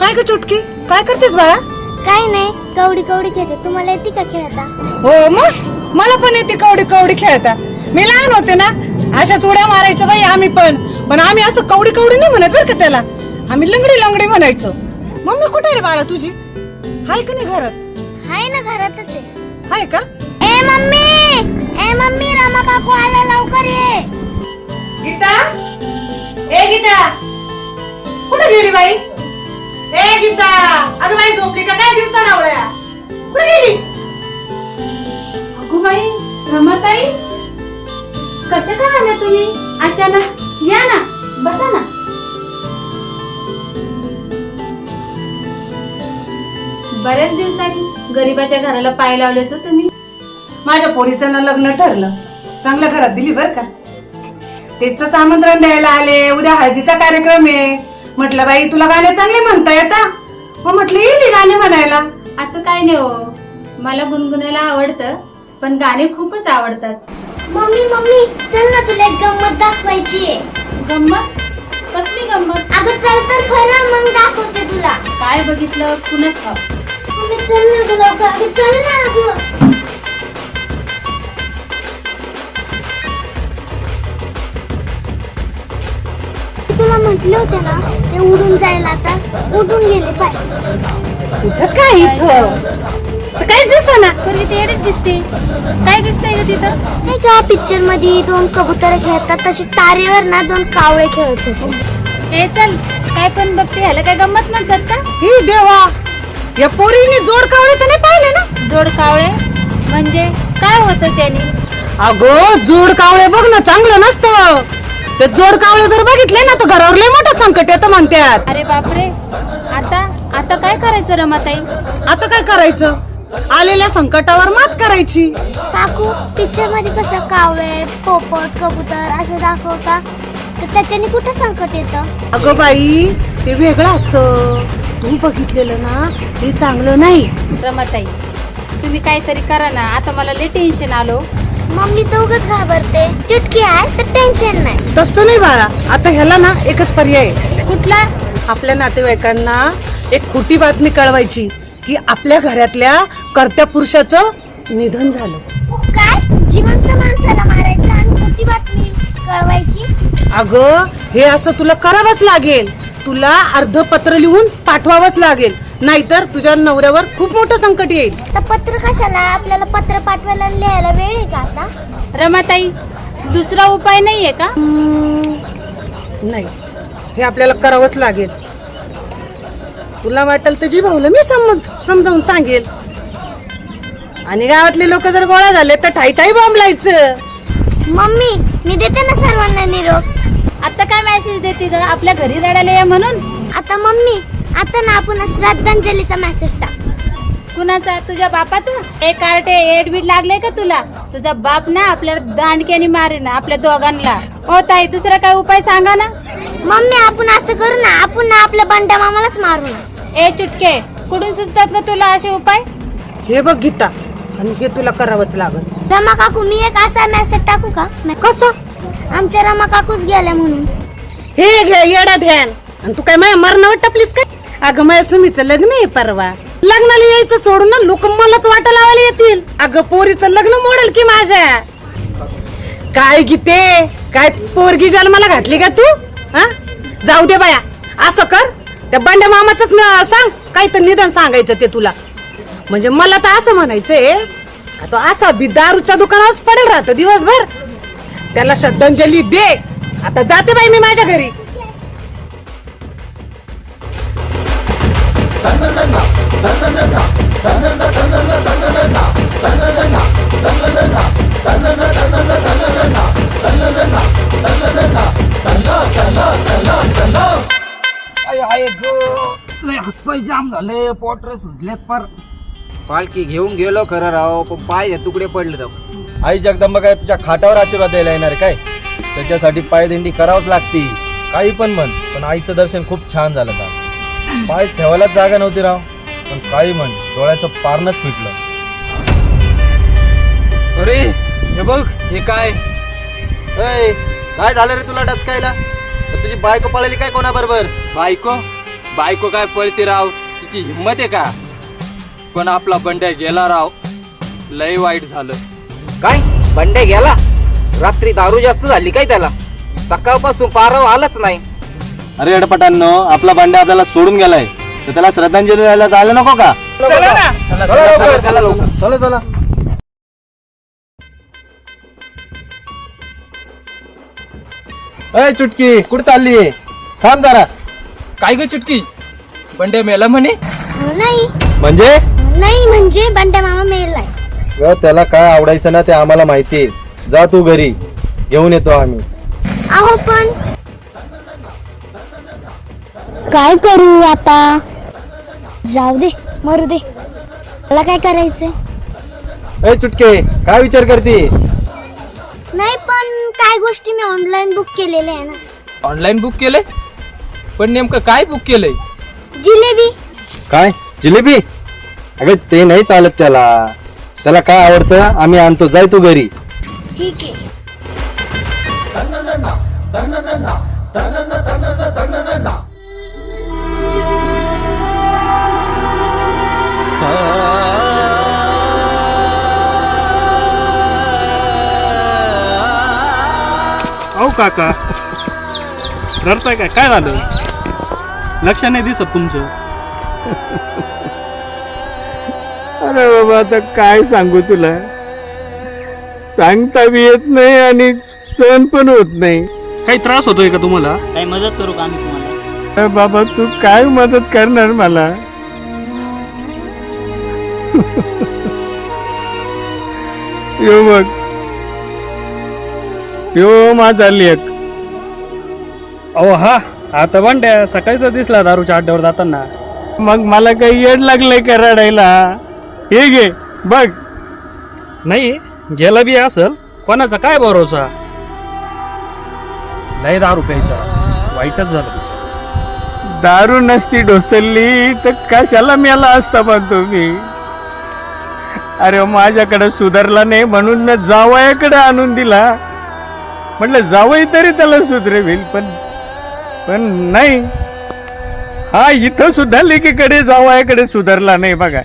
काय ग चुटकी? काय करतेस बाळा? काही नाही कवडी कवडी खेळते. तुम्हाला येते का खेळता? हो मग? मला पण येते कवडी कवडी खेळता. मी लहान होते ना अशाच उड्या मारायचं बाई आम्ही पण. पण आम्ही असं कवडी कवडी नाही म्हणत बरं का त्याला. आम्ही लंगडी लंगडी म्हणायचो. मम्मी कुठे आहे बाळा तुझी? हाय का नाही घरात? हाय ना घरातच आहे. हाय का? ए मम्मी! ए मम्मी रामा काकू आला लवकर ये. गीता? ए गीता! कुठे गेली बाई? ए गीता अगं बाई झोपली का? काय दिवसा डावळ्या? कुठे गेली? अगो बाई रमाताई कशा काय आल्या तुम्ही? अचानक या ना बसा ना. बऱ्याच दिवसांनी गरीबाच्या घराला पाय लावले तर तुम्ही. माझ्या पोरीचं ना लग्न ठरलं. चांगल्या घरात दिली बर का. तेच आमंत्रण द्यायला आले. उद्या हळदीचा कार्यक्रम आहे. म्हटलं बाई तुला गाणे चांगले म्हणता येता? मग म्हटलं येईल गाणे म्हणायला. असं काय नाही हो. मला गुणगुणायला आवडतं पण गाणे खूपच आवडतात. मम्मी मम्मी चल ना तुला एक गंमत दाखवायची आहे. गंमत? कसली गंमत? अगं चल तर खरं मग दाखवते तुला. काय बघितलं? कुणच मम्मी चल ना गं लवकर अगं चल ना अगं. तुला म्हटलं होतं ना ते उडून जायला आता उडून गेले पाहिजे कुठं काय इथं? काहीच दिसत ना. इथे येडच दिसते. काय दिसतंय ग तिथं? नाही का पिक्चरमध्ये दोन कबुतर खेळतात तसे तारेवर ना दोन कावळे खेळत होते. ए चल. काय पण बघते ह्याला काय गंमत म्हणतात का? ही देवा या पोरीने जोड कावळे तर नाही पाहिले ना? जोड कावळे? म्हणजे काय होतं त्याने? अगं जोड कावळे बघ ना चांगलं नसतं. ते जोड कावळे जर बघितले ना तर घरावर लय मोठं संकट येतं म्हणतात अरे बापरे. आता आता काय करायचं रमाताई? आता काय करायचं? आलेल्या संकटावर मात करायची. काकू पिक्चरमध्ये कसं कावळे पोपट कबूतर असं दाखवता? तर त्याच्याने कुठं संकट येतं? अगं बाई ते वेगळं असतं. तू बघितलेलं ना ते चांगलं नाही. रमाताई तुम्ही काहीतरी करा ना. आता मला लय टेन्शन आलो मम्मी तर उगाच घाबरते. चुटकी आहे तर टेन्शन नाही. तसं नाही बाळा. आता ह्याला ना एकच पर्याय आहे. कुठला? आपल्या नातेवाईकांना एक खोटी बातमी कळवायची की आपल्या घरातल्या कर्त्या पुरुषाचं निधन झालं. काय? जिवंत माणसाला मारायचं आणि खोटी बातमी कळवायची? अगं हे असं तुला करावंच लागेल. तुला अर्ध पत्र लिहून पाठवावंच लागेल. नाहीतर तुझ्या नवऱ्यावर खूप मोठं संकट येईल. तर पत्र कशाला? आपल्याला पत्र पाठवायला आणि लिहायला वेळ आहे का आता? रमाताई दुसरा उपाय नाहीये का? नाही. हे आपल्याला करावंच लागेल. तुला वाटेल तर जी भाऊला मी समज समजावून सांगेल. आणि गावातले लोक जर गोळा झाले तर ठाई ठाई बॉम्ब लायचं. मम्मी मी देते ना सर्वांना निरोप. आता काय मेसेज देते ग? आपल्या घरी रडायला या म्हणून. आता मम्मी आता ना आपण श्रद्धांजलीचा मेसेज टाक. कुणाचा? तुझ्या बापाचा? ए कार्टे एडबीट लागले का तुला? तुझा बाप ना आपल्याला दांडक्याने मारेन आपल्या दोघांना. हो ताई दुसरा काय उपाय सांगा ना? मम्मी आपण असं करू ना आपण ना आपल्या बंड्या मामालाच मारू ना. ए चुटके कुठून सुचतात का तुला असे उपाय? हे बघ गीता आणि हे तुला करावंच लागल. रमा काकू मी एक असा मेसेज टाकू का? कसं? आमच्या रमा काकूच गेल्या म्हणून. हे घे येडा ध्यान. आणि तू काय माझ्या मरणावर टपलीस काय? अगं माझ्या सुमीचं लग्न आहे परवा. लग्नाला यायचं सोडून ना लोक मलाच वाटा लावायला येतील. अगं पोरीचं लग्न मोडेल की माझ्या. काय गीते? काय पोरगी जन्माला घातली का तू? हा? जाऊ दे बाया. असं कर. त्या बंड्या मामाच सांग. काय तर निदान सांगायचं ते तुला. म्हणजे मला तर असं म्हणायचंय तो असा बी दारूच्या दुकानावर पडेल राहतो दिवसभर. त्याला श्रद्धांजली दे. आता जाते बाई मी माझ्या घरी. हातपाय जाम झाले पोटरे सुजलेत पर. पालखी घेऊन गेलो खरं राव पण पाय हे तुकडे पडले तर. आई जगदंबा काय तुझ्या खाटावर आशीर्वाद द्यायला येणार काय? त्याच्यासाठी पायदिंडी करावंच लागती काही पण म्हण पण आईचं दर्शन खूप छान झालं का पाय ठेवायलाच जागा नव्हती राव. पण काही म्हण डोळ्याचं पारणच फिटलं. अरे हे बघ हे काय? ऐ, काय झालं रे तुला डचकायला? तर तुझी बायको पळाली काय कोणाबरोबर? बायको? बायको काय पळते राव? तिची हिंमत आहे का? पण आपला बंड्या गेला राव. लय वाईट झालं. काय? बंडे गेला? रात्री दारू जास्त झाली काय त्याला? सकाळपासून पारव आलंच नाही. अरे अडपटांनो आपला बांड्या आपल्याला सोडून गेलाय. तर त्याला श्रद्धांजली द्यायला जायला नको का? चला चला, चला, चला लवकर. चला चला अय चुटकी कुठे चालली थांब जरा. काय ग चुटकी? बंड्या मेला म्हणे? नाही. म्हणजे? नाही म्हणजे बंड्या मामा मेलाय. ग, त्याला काय आवडायचं ना ते आम्हाला माहिती जा तू घरी. घेऊन येतो आम्ही. अहो पण काय करू आता? जाऊ दे मरू दे. मला काय करायचंय अय चुटके काय विचार करते? नाही पण काय गोष्टी मी ऑनलाईन बुक केलेल्या आहे ना. ऑनलाईन बुक केलंय पण नेमकं काय बुक केलंय? जिलेबी. काय? जिलेबी? अगं ते नाही चालत त्याला. त्याला काय आवडतं? आम्ही आणतो जाय तू घरी. ठीक आहे. काका? रडताय काय? काय झालं? लक्ष नाही दिसत तुमचं. अरे बाबा आता काय सांगू तुला? सांगता बी येत नाही आणि सहन पण होत नाही. काही त्रास होतोय का तुम्हाला? काही मदत करू का आम्ही तुम्हाला? अरे बाबा तू काय मदत करणार मला? यो बघ यो माझा लेख अहो हा आता बंड्या सकाळीच दिसला दारूच्या अड्ड्यावर जाताना. मग मला काही येड लागलंय का रडायला? हे घे बघ. नाही गेला बी असल कोणाचा काय भरोसा? लय दारू प्यायचा वाईटच झालं. दारू नसती ढोसलली तर कशाला मेला असता पण तुम्ही? अरे माझ्याकडे सुधारला नाही म्हणून जावयाकडे आणून दिला. म्हटलं जावई तरी त्याला सुधरवेल पण पण नाही. हा इथं सुद्धा लेकीकडे जावयाकडे सुधारला नाही बघा.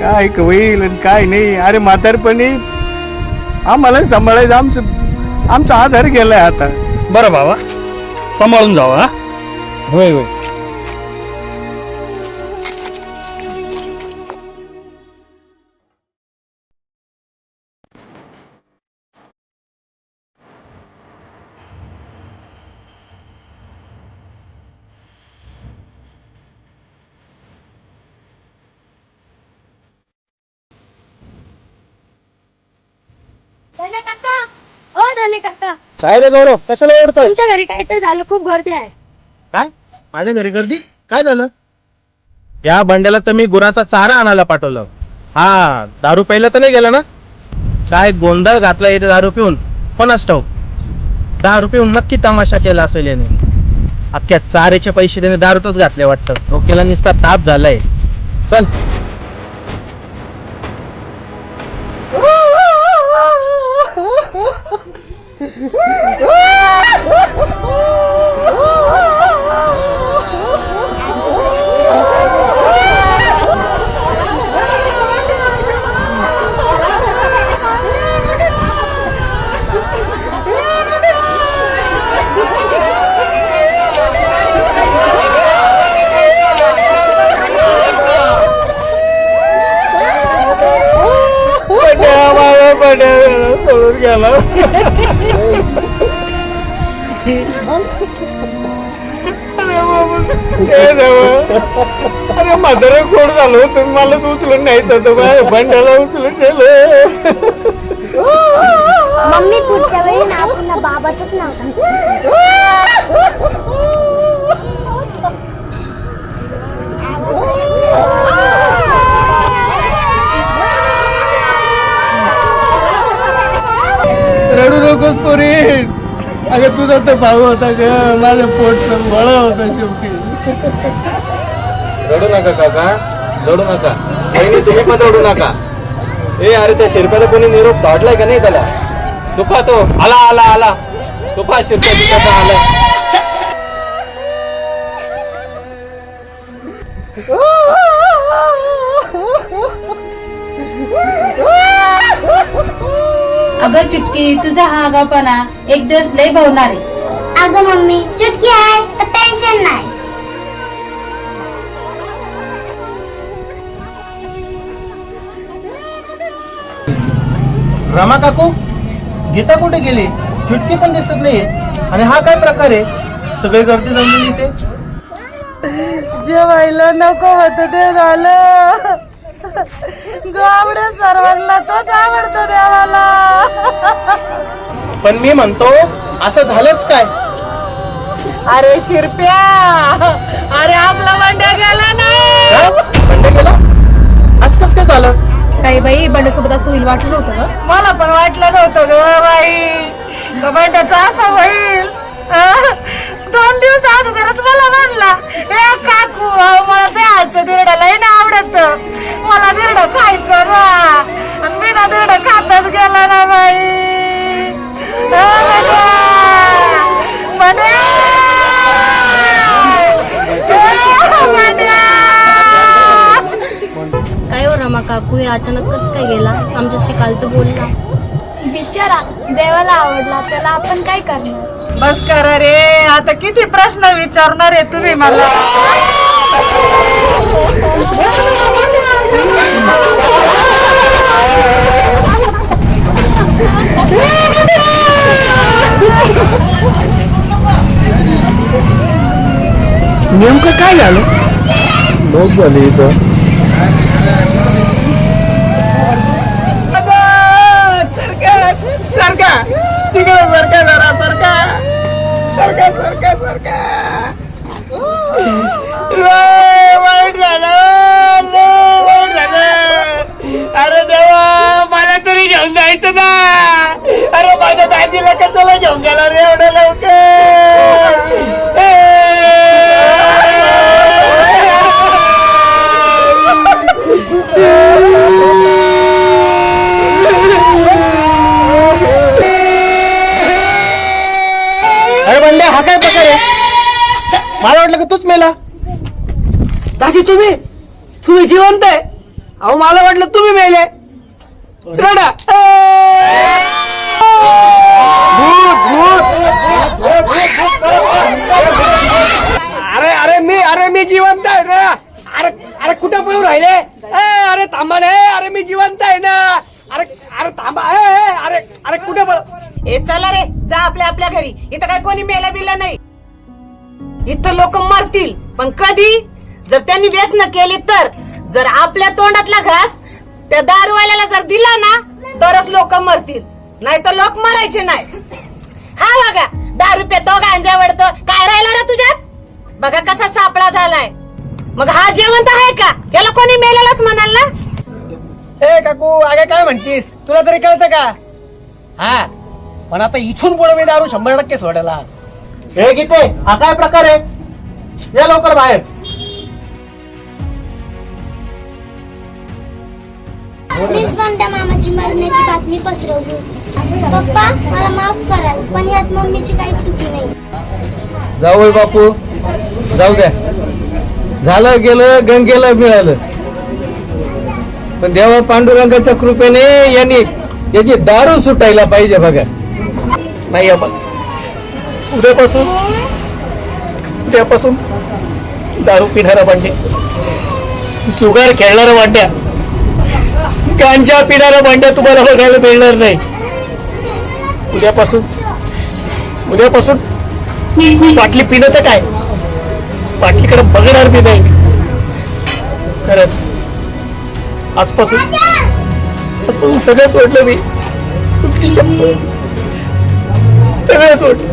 काय क- होईल आणि काय नाही. अरे म्हातारपणी आम्हाला सांभाळायचं आमचं आमचा आधार गेलाय आता. बरं बाबा सांभाळून जावा हा? होय. होय काका. ओ धने काका. काय रे गौरव कशाला ओढतोय तुमच्या घरी काहीतरी झालं खूप गर्दी आहे. काय? माझ्या घरी गर्दी? काय झालं? या बंड्याला तर मी गुराचा चारा आणायला पाठवलं. हा दारू प्यायला तर नाही गेला ना? काय गोंधळ घातला इथे दारू पिऊन? कोणाच ठाऊक? दारू पिऊन नक्की तमाशा केला असेल याने. अख्ख्या चारेचे पैसे त्याने दारूतच घातले वाटतं. डोक्याला नुसता ताप झालाय. चल. सोडून गेला अरे बाबा, काय देवा. अरे म्हातारा कोण झालो? तुम्ही मलाच उचलून न्यायचं होतं. बाय बंड्याला उचलून गेलो मम्मी पुढच्या वेळी ना पुन्हा बाबाचंच नाव तर भाऊ होता ग. माझं पोट बळा होता शेवटी. रडू नका काका. रडू नका. बहिणी तुम्ही पण रडू नका. ए अरे त्या शिरप्याला कोणी निरोप धाडलाय का नाही त्याला? तुफा तो. आला आला आला. तुफा शिरप्या तुझ्याचा आला अगं चुटकी तुझा हा आगापणा एक दिवस लय भवणार आहे. अगं मम्मी चुटकी आहे तर टेन्शन नाही. रमा काकू गीता कुठे गेली? चुटकी पण दिसत नाही आणि हा काय प्रकार आहे? सगळे गर्दी जमलेली इथे? जेवायला नको होत ते झालं. जो आवडेल सर्वांना तोच आवडतो देवाला. पण मी म्हणतो असं झालंच काय? अरे शिरप्या अरे आपला बंड्या गेला नाही? बंड गेला? असं कसं काय झालं? काही बाई बंड्यासोबत असं होईल वाटलं होतं का मला पण वाटलं नव्हतं ग बाई. बंड्याचा असा होईल? दोन दिवस अगोदरच मला म्हणला ए काकू अचानक कसं काय गेला? आमच्याशी काल तर बोलला. बिचारा देवाला आवडला त्याला आपण काय करणार? बस करा रे आता किती प्रश्न विचारणार आहे तुम्ही मला? नेमकं काय झालं? लोक झाले इथं. तूच मेला. दाजी तुम्ही तुम्ही जिवंत आहे. अहो मला वाटलं तुम्ही मेले. रडा. अरे अरे मी अरे मी जिवंत आहे ना. अरे अरे कुठं पळून राहिले? अरे थांबा रे अरे मी जिवंत आहे ना. अरे अरे थांबा. अरे अरे कुठे पळ हे चला रे जा आपल्या आपल्या घरी. इथं काय कोणी मेला बिला नाही. इथं लोक मरतील. पण कधी? जर त्यांनी व्यसन केली तर जर आपल्या तोंडातला घास त्या दारूवाल्याला जर दिला ना तरच लोक मरतील. नाही तर लोक मरायचे नाही. हा बघा दारू पेतो गांजा वडतो. काय राहिला रे तुझ्यात? बघा कसा सापळा झालाय. मग हा जेवण तर आहे का? याला कोणी मेलेलाच म्हणाल ना? ए काकू आगे काय म्हणतीस? तुला तरी कळतं का? हा पण आता इथून पुढे मी दारू शंभर टक्के सोडायला हे गीते हा काय प्रकार आहे? या लवकर बाहेर. मीच बंड्या मामाची मरण्याची बातमी पसरवली. पप्पा मला माफ करा पण यात मम्मीची काही चुकी नाही. जाऊ बापू. जाऊ द्या. झालं गेलं गंगेला मिळालं. पण देवा पांडुरंगाच्या कृपेने यांनी याची दारू सुटायला पाहिजे बघा. नाही आपण उद्यापासून उद्यापासून दारू पिणारा भांडे जुगार खेळणारा भांड्या गांजा पिणारा भांड्या तुम्हाला बघायला मिळणार नाही. उद्यापासून उद्यापासून बाटली पिणं तर काय? बाटलीकडे बघणार बी नाही. खरंच आजपासून आजपासून सगळं सोडलं मी. सगळं सोडलं.